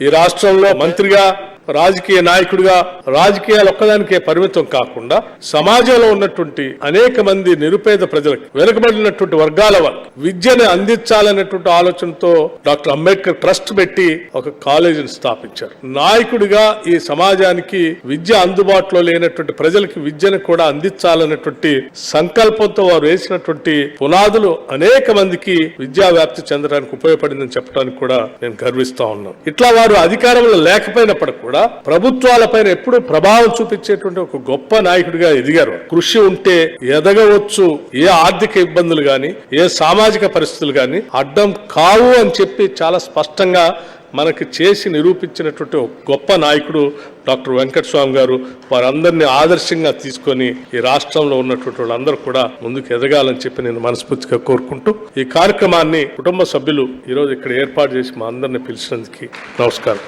ఈ రాష్ట్రంలో మంత్రిగా రాజకీయ నాయకుడిగా రాజకీయాలు ఒక్కదానికే పరిమితం కాకుండా సమాజంలో ఉన్నటువంటి అనేక మంది నిరుపేద ప్రజలకు వెనుకబడినటువంటి వర్గాల వారికి విద్యను అందించాలనేటువంటి ఆలోచనతో డాక్టర్ అంబేద్కర్ ట్రస్ట్ పెట్టి ఒక కాలేజీని స్థాపించారు. నాయకుడిగా ఈ సమాజానికి విద్య అందుబాటులో లేనటువంటి ప్రజలకు విద్యను కూడా అందించాలన్నటువంటి సంకల్పంతో వారు వేసినటువంటి పునాదులు అనేక మందికి విద్యా వ్యాప్తి చెందడానికి ఉపయోగపడిందని చెప్పడానికి కూడా నేను గర్విస్తా ఉన్నాను. ఇట్లా వారు అధికారంలో లేకపోయినప్పటికీ కూడా ప్రభుత్వాలపైన ఎప్పుడు ప్రభావం చూపించేటువంటి ఒక గొప్ప నాయకుడిగా ఎదిగారు. కృషి ఉంటే ఎదగవచ్చు. ఏ ఆర్థిక ఇబ్బందులు గాని ఏ సామాజిక పరిస్థితులు గాని అడ్డం కావు అని చెప్పి చాలా స్పష్టంగా మనకి చేసి నిరూపించినటువంటి ఒక గొప్ప నాయకుడు డాక్టర్ వెంకట స్వామి గారు. వారందరినీ ఆదర్శంగా తీసుకొని ఈ రాష్ట్రంలో ఉన్నటువంటి వాళ్ళందరూ కూడా ముందుకు ఎదగాలని చెప్పి నేను మనస్ఫూర్తిగా కోరుకుంటూ ఈ కార్యక్రమాన్ని కుటుంబ సభ్యులు ఈరోజు ఇక్కడ ఏర్పాటు చేసి మా అందరిని పిలిచినందుకు నమస్కారం.